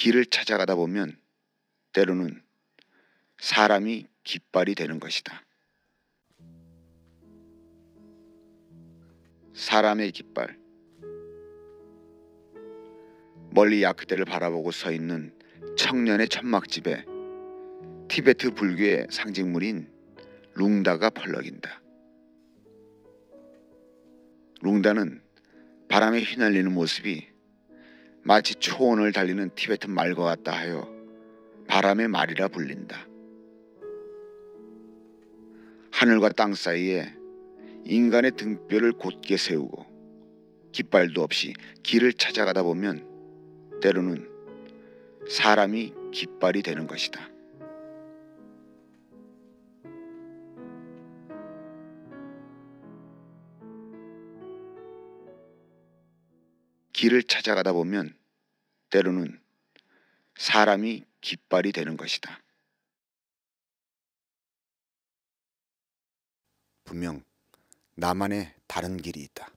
길을 찾아가다 보면 때로는 사람이 깃발이 되는 것이다. 사람의 깃발. 멀리 야크대를 바라보고 서 있는 청년의 천막집에 티베트 불교의 상징물인 룽다가 펄럭인다. 룽다는 바람에 휘날리는 모습이 마치 초원을 달리는 티베트 말과 같다 하여 바람의 말이라 불린다. 하늘과 땅 사이에 인간의 등뼈를 곧게 세우고 깃발도 없이 길을 찾아가다 보면 때로는 사람이 깃발이 되는 것이다. 길을 찾아가다 보면 때로는 사람이 깃발이 되는 것이다. 분명 나만의 다른 길이 있다.